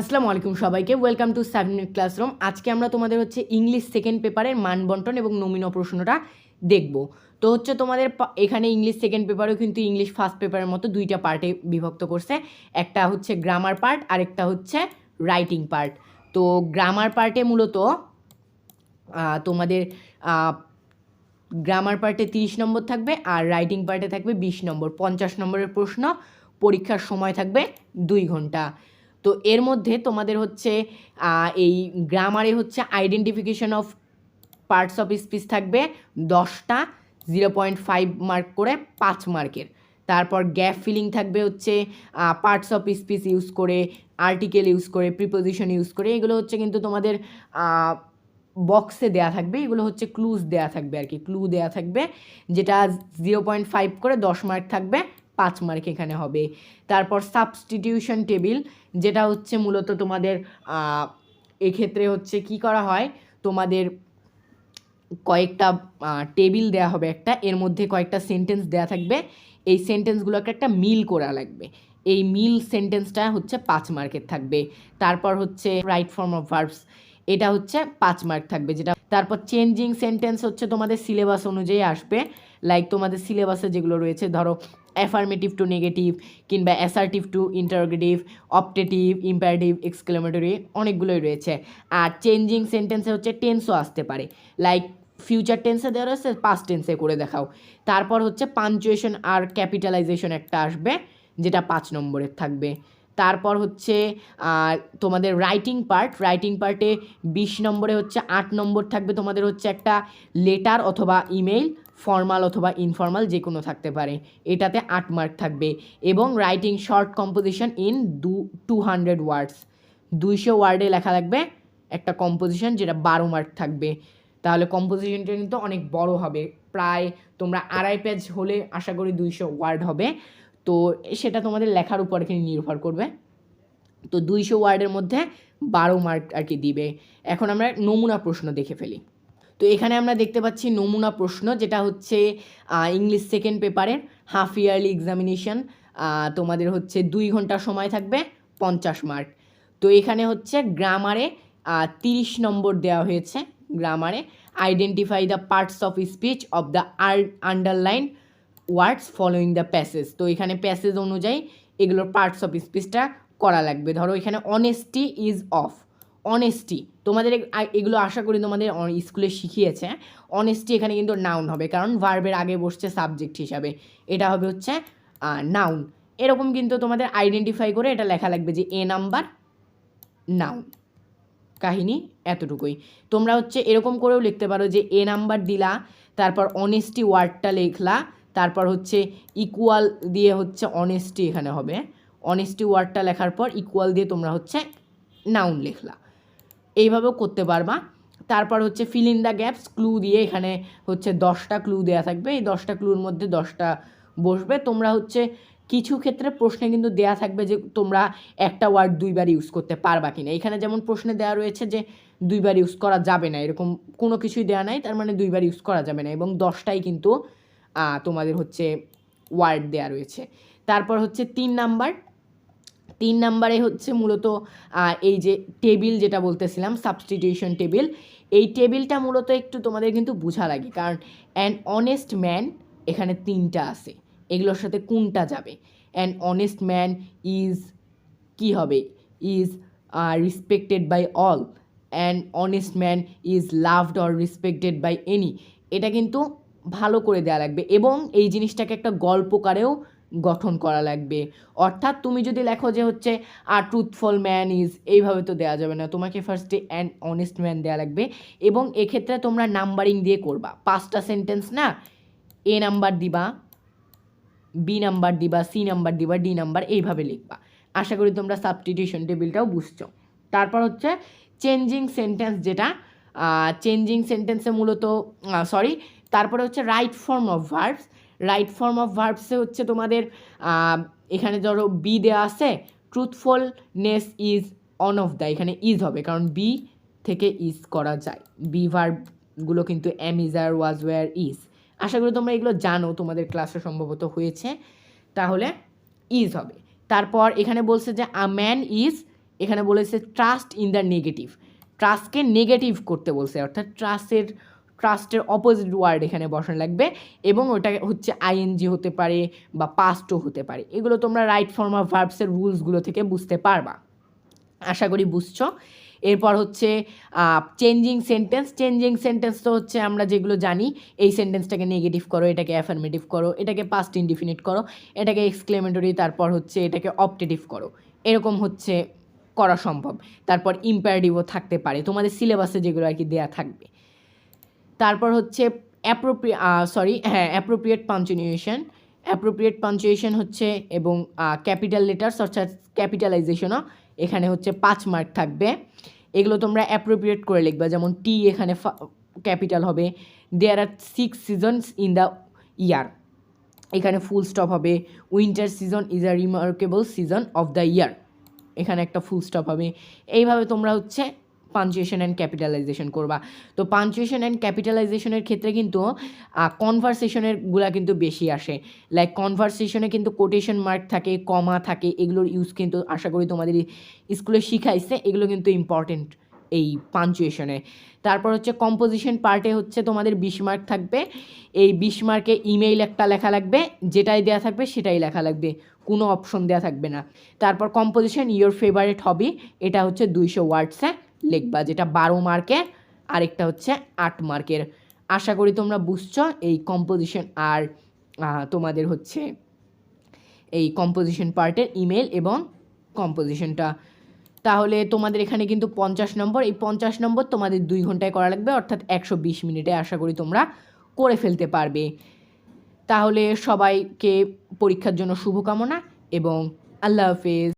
আসসালামু আলাইকুম সবাইকে ওয়েলকাম টু সেভেন ক্লাসরুম আজকে আমরা তোমাদের হচ্ছে ইংলিশ সেকেন্ড পেপারের মান বন্টন এবং নমিন প্রশ্নটা দেখব। তো হচ্ছে তোমাদের এখানে ইংলিশ সেকেন্ড পেপারেও কিন্তু ইংলিশ ফার্স্ট পেপারের মতো দুইটা পার্টে বিভক্ত করছে। একটা হচ্ছে গ্রামার পার্ট আরেকটা হচ্ছে রাইটিং পার্ট তো গ্রামার পার্টে মূলত তোমাদের গ্রামার পার্টে তিরিশ নম্বর থাকবে আর রাইটিং পার্টে থাকবে বিশ নম্বর। পঞ্চাশ নম্বরের প্রশ্ন, পরীক্ষার সময় থাকবে দুই ঘণ্টা। তো এর মধ্যে তোমাদের হচ্ছে এই গ্রামারে হচ্ছে identification of parts of speech থাকবে দশটা জিরো পয়েন্ট ফাইভ মার্ক করে পাঁচ মার্কের তারপর গ্যাপ ফিলিং থাকবে হচ্ছে পার্টস অফ স্পিচ ইউজ করে আর্টিকেল ইউজ করে প্রিপোজিশন ইউজ করে, এগুলো হচ্ছে কিন্তু তোমাদের বক্সে দেয়া থাকবে, এগুলো হচ্ছে ক্লুজ দেয়া থাকবে আর কি ক্লু দেয়া থাকবে, যেটা জিরো পয়েন্ট ফাইভ করে দশ মার্ক থাকবে। পাঁচ মার্ক এখানে হবে। তারপর সাবস্টিটিউশন টেবিল যেটা হচ্ছে মূলত তোমাদের এক্ষেত্রে হচ্ছে কি করা হয়? তোমাদের কয়েকটা টেবিল দেয়া হবে একটা, এর মধ্যে কয়েকটা সেন্টেন্স দেয়া থাকবে। এই সেন্টেন্সগুলোকে একটা মিল করা লাগবে। এই মিল সেন্টেন্সটা হচ্ছে পাঁচ মার্কের থাকবে। তারপর হচ্ছে রাইট ফর্ম অফ ভার্বস এটা হচ্ছে পাঁচ মার্ক থাকবে যেটা তারপর চেঞ্জিং সেন্টেন্স হচ্ছে তোমাদের সিলেবাস অনুযায়ী আসবে। লাইক তোমাদের সিলেবাসে যেগুলো রয়েছে, ধরো অ্যাফার্মেটিভ টু নেগেটিভ কিংবা assertive to interrogative optative imperative exclamatory অনেকগুলোই রয়েছে। আর চেঞ্জিং সেন্টেন্সে হচ্ছে টেন্সও আসতে পারে। লাইক ফিউচার টেন্সে দেওয়া রয়েছে পাস্ট টেন্সে করে দেখাও। তারপর হচ্ছে পাঞ্চুয়েশন আর ক্যাপিটালাইজেশন একটা আসবে, যেটা পাঁচ নম্বরের থাকবে। তারপর হচ্ছে তোমাদের রাইটিং পার্ট রাইটিং পার্টে বিশ নম্বরে হচ্ছে আট নম্বর থাকবে তোমাদের হচ্ছে একটা লেটার অথবা ইমেইল ফর্মাল অথবা ইনফর্মাল যে কোনো থাকতে পারে। এটাতে আট মার্ক থাকবে এবং রাইটিং শর্ট কম্পোজিশন ইন দু টু হান্ড্রেড ওয়ার্ডস দুইশো ওয়ার্ডে লেখা লাগবে একটা কম্পোজিশন যেটা বারো মার্ক থাকবে। তাহলে কম্পোজিশনটা কিন্তু অনেক বড় হবে। প্রায় তোমরা আড়াই পেজ হলে আশা করি দুইশো ওয়ার্ড হবে। তো সেটা তোমাদের লেখার উপর এখানে নির্ভর করবে। তো দুইশো ওয়ার্ডের মধ্যে বারো মার্ক আর কি দিবে। এখন আমরা নমুনা প্রশ্ন দেখে ফেলি। তো এখানে আমরা দেখতে পাচ্ছি নমুনা প্রশ্ন, যেটা হচ্ছে ইংলিশ সেকেন্ড পেপারের হাফ ইয়ারলি এক্সামিনেশন তোমাদের হচ্ছে দুই ঘণ্টা সময় থাকবে, পঞ্চাশ মার্ক তো এখানে হচ্ছে গ্রামারে তিরিশ নম্বর দেওয়া হয়েছে গ্রামারে identify the parts of speech of the R underline words following the passage তো এখানে প্যাসেজ অনুযায়ী এগুলোর পার্টস অফ স্পিচটা করা লাগবে। ধরো এখানে অনেস্টি ইজ অফ অনেস্টি তোমাদের এগ- এগুলো আশা করি তোমাদের স্কুলে শিখিয়েছে। অনেস্টি এখানে কিন্তু নাউন হবে, কারণ ভার্বের আগে বসছে সাবজেক্ট হিসাবে। এটা হবে হচ্ছে নাউন এরকম কিন্তু তোমাদের আইডেন্টিফাই করে এটা লেখা লাগবে যে এ নাম্বার নাউন কাহিনী এতটুকুই। তোমরা হচ্ছে এরকম করেও লিখতে পারো যে এ নাম্বার দিলা, তারপর অনেস্টি ওয়ার্ডটা লেখলা, তারপর হচ্ছে ইকুয়াল দিয়ে হচ্ছে অনেস্টি এখানে হবে। অনেস্টি ওয়ার্ডটা লেখার পর ইকুয়াল দিয়ে তোমরা হচ্ছে নাউন লিখলা। এইভাবেও করতে পারবা। তারপর হচ্ছে fill in the gaps clue দিয়ে এখানে হচ্ছে দশটা ক্লু দেওয়া থাকবে। এই দশটা ক্লুর মধ্যে দশটা বসবে। তোমরা হচ্ছে কিছু ক্ষেত্রে প্রশ্নে কিন্তু দেয়া থাকবে যে তোমরা একটা ওয়ার্ড দুইবার ইউজ করতে পারবা কিনা। এখানে যেমন প্রশ্নে দেওয়া রয়েছে যে দুইবার ইউজ করা যাবে না, এরকম কোনো কিছুই দেওয়া নাই, তার মানে দুইবার ইউজ করা যাবে না এবং দশটাই কিন্তু তোমাদের হচ্ছে ওয়ার্ড দেওয়া রয়েছে। তারপর হচ্ছে তিন নাম্বার তিন নাম্বারে হচ্ছে মূলত এই যে টেবিল যেটা বলতেছিলাম সাবস্টিটিউশন টেবিল এই টেবিলটা মূলত একটু তোমাদের কিন্তু বোঝা লাগে। কারণ অ্যান অনেস্ট ম্যান এখানে তিনটা আছে। এগুলোর সাথে কোনটা যাবে? অ্যান অনেস্ট ম্যান ইজ কি হবে? Is respected by all and honest man is loved or respected by any এটা কিন্তু ভালো করে দেওয়া লাগবে। এবং এই জিনিসটাকে একটা গল্পকারেও গঠন করা লাগবে। অর্থাৎ তুমি যদি লেখো যে হচ্ছে আ ট্রুথফুল ম্যান ইজ এইভাবে তো দেওয়া যাবে না। তোমাকে ফার্স্টে অ্যান অনেস্ট ম্যান দেওয়া লাগবে এবং এক্ষেত্রে তোমরা নাম্বারিং দিয়ে করবা। পাঁচটা সেন্টেন্স না এ নাম্বার দিবা বি নাম্বার দিবা সি নাম্বার দিবা ডি নাম্বার এইভাবে লিখবা। আশা করি তোমরা সাবস্টিটিউশন টেবিলটাও বুঝছ। তারপর হচ্ছে চেঞ্জিং সেন্টেন্স যেটা চেঞ্জিং সেন্টেন্সে মূলত সরি তারপরে হচ্ছে right form of verbs right form of ভার্বসে হচ্ছে তোমাদের এখানে ধরো বি দেওয়া আছে truthfulness is on of the এখানে ইজ হবে, কারণ বি থেকে ইজ করা যায়। বি ভার্বগুলো কিন্তু am is are was were is আশা করি তোমরা এগুলো জানো, তোমাদের ক্লাসে সম্ভবত হয়েছে। তাহলে ইজ হবে। তারপর এখানে বলছে যে আ ম্যান ইজ এখানে বলেছে ট্রাস্ট ইন দ্য নেগেটিভ ট্রাস্টকে নেগেটিভ করতে বলছে, অর্থাৎ ট্রাস্টের ট্রাস্টের অপোজিট ওয়ার্ড এখানে বসানো লাগবে এবং ওটা হচ্ছে আইএনজি হতে পারে বা পাস্টও হতে পারে। এগুলো তোমরা রাইট ফর্ম অফ ভার্বসের রুলসগুলো থেকে বুঝতে পারবা। আশা করি বুঝছ। এরপর হচ্ছে চেঞ্জিং সেন্টেন্স চেঞ্জিং সেন্টেন্স তো হচ্ছে আমরা যেগুলো জানি, এই সেন্টেন্সটাকে নেগেটিভ করো, এটাকে অ্যাফার্মেটিভ করো, এটাকে পাস্ট ইনডিফিনিট করো, এটাকে এক্সক্লেমেটরি তারপর হচ্ছে এটাকে অপটেটিভ করো। এরকম হচ্ছে করা সম্ভব। তারপর ইম্পারেটিভও থাকতে পারে। তোমাদের সিলেবাসে যেগুলো আর কি দেওয়া থাকবে। তারপর হচ্ছে অ্যাপ্রোপ্রিয়ে সরি হ্যাঁ অ্যাপ্রোপ্রিয়েট পাঞ্চুয়েশন অ্যাপ্রোপ্রিয়েট পাঞ্চুয়েশন হচ্ছে এবং ক্যাপিটাল লেটার্স অর্থাৎ ক্যাপিটালাইজেশনও এখানে হচ্ছে পাঁচ মার্ক থাকবে। এগুলো তোমরা অ্যাপ্রোপ্রিয়েট করে লিখবে, যেমন টি এখানে ক্যাপিটাল হবে। There are six seasons in the year এখানে ফুল স্টপ হবে। Winter season is a remarkable season of the year এখানে একটা ফুল স্টপ হবে। এইভাবে তোমরা হচ্ছে পাঞ্চুয়েশন অ্যান্ড ক্যাপিটালাইজেশন করবা। তো পাঞ্চুয়েশন অ্যান্ড ক্যাপিটালাইজেশনের ক্ষেত্রে কিন্তু কনভারসেশনেরগুলা কিন্তু বেশি আসে। লাইক কনভারসেশনে কিন্তু কোটেশন মার্ক থাকে কমা থাকে, এগুলোর ইউজ কিন্তু আশা করি তোমাদের স্কুলে শিখাইছে, এগুলো কিন্তু ইম্পর্টেন্ট এই পাঞ্চুয়েশনে তারপর হচ্ছে কম্পোজিশন পার্টে হচ্ছে তোমাদের বিশ মার্ক থাকবে। এই বিশ মার্কে ইমেইল একটা লেখা লাগবে, যেটাই দেওয়া থাকবে সেটাই লেখা লাগবে, কোনো অপশন দেওয়া থাকবে না। তারপর কম্পোজিশন ইয়োর ফেভারেট হবি এটা হচ্ছে দুইশো ওয়ার্ডসে লিখবা যেটা বারো মার্কের আরেকটা হচ্ছে আট মার্কের। আশা করি তোমরা বুঝছ এই কম্পোজিশন আর তোমাদের হচ্ছে এই কম্পোজিশন পার্টের ইমেল এবং কম্পোজিশনটা তাহলে তোমাদের এখানে কিন্তু পঞ্চাশ নম্বর, এই পঞ্চাশ নম্বর তোমাদের দুই ঘন্টায় করা লাগবে, অর্থাৎ একশো বিশ মিনিটে আশা করি তোমরা করে ফেলতে পারবে। তাহলে সবাইকে পরীক্ষার জন্য শুভকামনা এবং আল্লাহ হাফেজ।